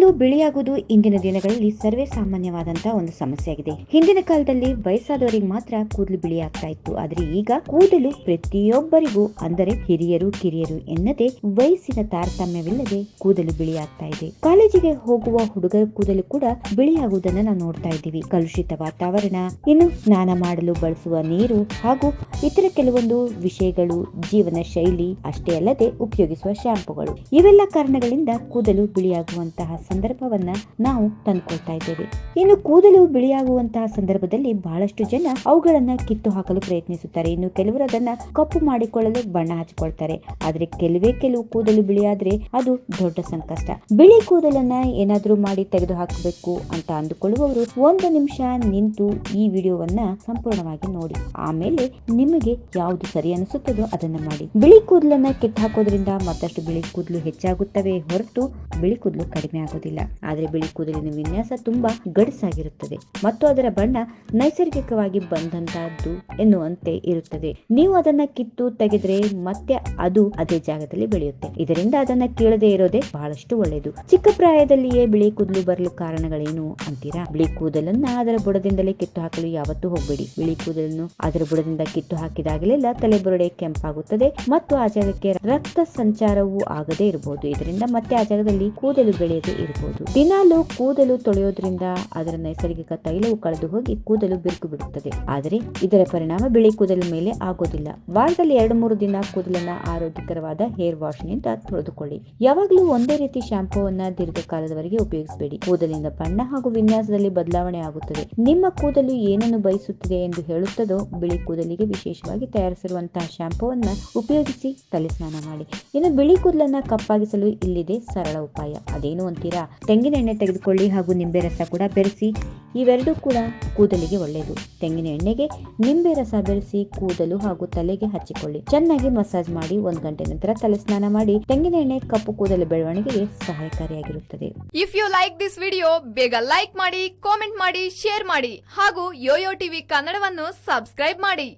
ಕೂದಲು ಬಿಳಿಯಾಗುವುದು ಇಂದಿನ ದಿನಗಳಲ್ಲಿ ಸರ್ವೇ ಸಾಮಾನ್ಯವಾದಂತಹ ಒಂದು ಸಮಸ್ಯೆ ಆಗಿದೆ ಹಿಂದಿನ ಕಾಲದಲ್ಲಿ ವಯಸ್ಸಾದವರಿಗೆ ಮಾತ್ರ ಕೂದಲು ಬಿಳಿಯಾಗ್ತಾ ಇತ್ತು. ಆದರೆ ಈಗ ಕೂದಲು ಪ್ರತಿಯೊಬ್ಬರಿಗೂ, ಅಂದರೆ ಹಿರಿಯರು, ಕಿರಿಯರು ಎನ್ನದೆ ವಯಸ್ಸಿನ ತಾರತಮ್ಯವಿಲ್ಲದೆ ಕೂದಲು ಬಿಳಿಯಾಗ್ತಾ ಇದೆ. ಕಾಲೇಜಿಗೆ ಹೋಗುವ ಹುಡುಗರ ಕೂದಲು ಕೂಡ ಬಿಳಿಯಾಗುವುದನ್ನ ನಾವು ನೋಡ್ತಾ ಇದ್ದೀವಿ. ಕಲುಷಿತ ವಾತಾವರಣ, ಇನ್ನು ಸ್ನಾನ ಮಾಡಲು ಬಳಸುವ ನೀರು ಹಾಗೂ ಇತರ ಕೆಲವೊಂದು ವಿಷಯಗಳು, ಜೀವನ ಶೈಲಿ ಅಷ್ಟೇ ಅಲ್ಲದೆ ಉಪಯೋಗಿಸುವ ಶಾಂಪುಗಳು. ಇವೆಲ್ಲ ಕಾರಣಗಳಿಂದ ಕೂದಲು ಬಿಳಿಯಾಗುವಂತಹ ಸಂದರ್ಭವನ್ನ ನಾವು ತಂದುಕೊಳ್ತಾ ಇದ್ದೇವೆ. ಇನ್ನು ಕೂದಲು ಬಿಳಿಯಾಗುವಂತಹ ಸಂದರ್ಭದಲ್ಲಿ ಬಹಳಷ್ಟು ಜನ ಅವುಗಳನ್ನ ಕಿತ್ತು ಹಾಕಲು ಪ್ರಯತ್ನಿಸುತ್ತಾರೆ. ಇನ್ನು ಕೆಲವರು ಅದನ್ನ ಕಪ್ಪು ಮಾಡಿಕೊಳ್ಳಲು ಬಣ್ಣ ಹಚ್ಚಿಕೊಳ್ತಾರೆ. ಆದ್ರೆ ಕೆಲವೇ ಕೆಲವು ಕೂದಲು ಬಿಳಿಯಾದ್ರೆ ಅದು ದೊಡ್ಡ ಸಂಕಷ್ಟ. ಬಿಳಿ ಕೂದಲನ್ನ ಏನಾದ್ರೂ ಮಾಡಿ ತೆಗೆದು ಹಾಕಬೇಕು ಅಂತ ಅಂದುಕೊಳ್ಳುವವರು ಒಂದು ನಿಮಿಷ ನಿಂತು ಈ ವಿಡಿಯೋವನ್ನ ಸಂಪೂರ್ಣವಾಗಿ ನೋಡಿ. ಆಮೇಲೆ ನಿಮಗೆ ಯಾವುದು ಸರಿ ಅನಿಸುತ್ತದೋ ಅದನ್ನ ಮಾಡಿ. ಬಿಳಿ ಕೂದಲನ್ನ ಕಿತ್ತು ಹಾಕೋದ್ರಿಂದ ಮತ್ತಷ್ಟು ಬಿಳಿ ಕೂದಲು ಹೆಚ್ಚಾಗುತ್ತವೆ ಹೊರತು ಬಿಳಿ ಕೂದಲು ಕಡಿಮೆ ಆಗೋದಿಲ್ಲ ಆದ್ರೆ ಬಿಳಿ ಕೂದಲಿನ ವಿನ್ಯಾಸ ತುಂಬಾ ಗಡಸಾಗಿರುತ್ತದೆ. ಮತ್ತು ಅದರ ಬಣ್ಣ ನೈಸರ್ಗಿಕವಾಗಿ ಬಂದಂತಹದ್ದು ಎನ್ನುವಂತೆ ಇರುತ್ತದೆ. ನೀವು ಅದನ್ನ ಕಿತ್ತು ತೆಗೆದ್ರೆ ಮತ್ತೆ ಅದು ಅದೇ ಜಾಗದಲ್ಲಿ ಬೆಳೆಯುತ್ತೆ. ಇದರಿಂದ ಅದನ್ನ ಕೇಳದೆ ಇರೋದೇ ಬಹಳಷ್ಟು ಒಳ್ಳೆಯದು ಚಿಕ್ಕ ಪ್ರಾಯದಲ್ಲಿಯೇ ಬಿಳಿ ಕೂದಲು ಬರಲು ಕಾರಣಗಳೇನು ಅಂತೀರಾ? ಬಿಳಿ ಕೂದಲನ್ನ ಅದರ ಬುಡದಿಂದಲೇ ಕಿತ್ತು ಹಾಕಲು ಯಾವತ್ತೂ ಹೋಗಬೇಡಿ. ಬಿಳಿ ಕೂದಲನ್ನು ಅದರ ಬುಡದಿಂದ ಕಿತ್ತು ಹಾಕಿದಾಗಲೆಲ್ಲ ತಲೆಬುರುಡೆ ಕೆಂಪಾಗುತ್ತದೆ ಮತ್ತು ಆ ಜಾಗಕ್ಕೆ ರಕ್ತ ಸಂಚಾರವೂ ಆಗದೇ ಇರಬಹುದು. ಇದರಿಂದ ಮತ್ತೆ ಆ ಜಾಗದಲ್ಲಿ ಕೂದಲು ಬೆಳೆಯದೇ ಇರಬಹುದು ದಿನಾಲು ಕೂದಲು ತೊಳೆಯೋದ್ರಿಂದ ಅದರ ನೈಸರ್ಗಿಕ ತೈಲವು ಕಳೆದು ಹೋಗಿ ಕೂದಲು ಬಿರುಕು ಬಿಡುತ್ತದೆ. ಆದರೆ ಇದರ ಪರಿಣಾಮ ಬಿಳಿ ಕೂದಲ ಮೇಲೆ ಆಗೋದಿಲ್ಲ. ವಾರದಲ್ಲಿ ಎರಡು ಮೂರು ದಿನ ಕೂದಲನ್ನ ಆರೋಗ್ಯಕರವಾದ ಹೇರ್ ವಾಶ್ನಿಂದ ತೊಳೆದುಕೊಳ್ಳಿ. ಯಾವಾಗಲೂ ಒಂದೇ ರೀತಿ ಶಾಂಪೂವನ್ನ ದೀರ್ಘಕಾಲದವರೆಗೆ ಉಪಯೋಗಿಸಬೇಡಿ. ಕೂದಲಿನ ಬಣ್ಣ ಹಾಗೂ ವಿನ್ಯಾಸದಲ್ಲಿ ಬದಲಾವಣೆ ಆಗುತ್ತದೆ. ನಿಮ್ಮ ಕೂದಲು ಏನನ್ನು ಬಯಸುತ್ತಿದೆ ಎಂದು ಹೇಳುತ್ತದೋ ಬಿಳಿ ಕೂದಲಿಗೆ ವಿಶೇಷವಾಗಿ ತಯಾರಿಸಿರುವಂತಹ ಶಾಂಪೂವನ್ನ ಉಪಯೋಗಿಸಿ ತಲೆ ಸ್ನಾನ ಮಾಡಿ. ಇನ್ನು ಬಿಳಿ ಕೂದಲನ್ನ ಕಪ್ಪಾಗಿಸಲು ಇಲ್ಲಿದೆ ಸರಳ ಉಪಾಯ. ಅದೇನು ಅಂತೀರಾ ತೆಂಗಿನ ಎಣ್ಣೆ ತೆಗೆದುಕೊಳ್ಳಿ ಹಾಗೂ ನಿಂಬೆ ರಸ ಕೂಡ ಬೆರೆಸಿ. ಇವೆರಡೂ ಕೂಡ ಕೂದಲಿಗೆ ಒಳ್ಳೆಯದು ತೆಂಗಿನ ಎಣ್ಣೆಗೆ ನಿಂಬೆ ರಸ ಬೆರೆಸಿ ಕೂದಲು ಹಾಗೂ ತಲೆಗೆ ಹಚ್ಚಿಕೊಳ್ಳಿ. ಚೆನ್ನಾಗಿ ಮಸಾಜ್ ಮಾಡಿ ಒಂದು ಗಂಟೆ ನಂತರ ತಲೆ ಸ್ನಾನ ಮಾಡಿ. ತೆಂಗಿನ ಎಣ್ಣೆ ಕಪ್ಪು ಕೂದಲು ಬೆಳವಣಿಗೆಗೆ ಸಹಾಯಕಾರಿಯಾಗಿರುತ್ತದೆ. If you like this video ಬೇಗ ಲೈಕ್ ಮಾಡಿ ಕಾಮೆಂಟ್ ಮಾಡಿ ಶೇರ್ ಮಾಡಿ ಹಾಗೂ ಯೋಯೋ ಟಿವಿ ಕನ್ನಡವನ್ನು ಸಬ್ಸ್ಕ್ರೈಬ್ ಮಾಡಿ.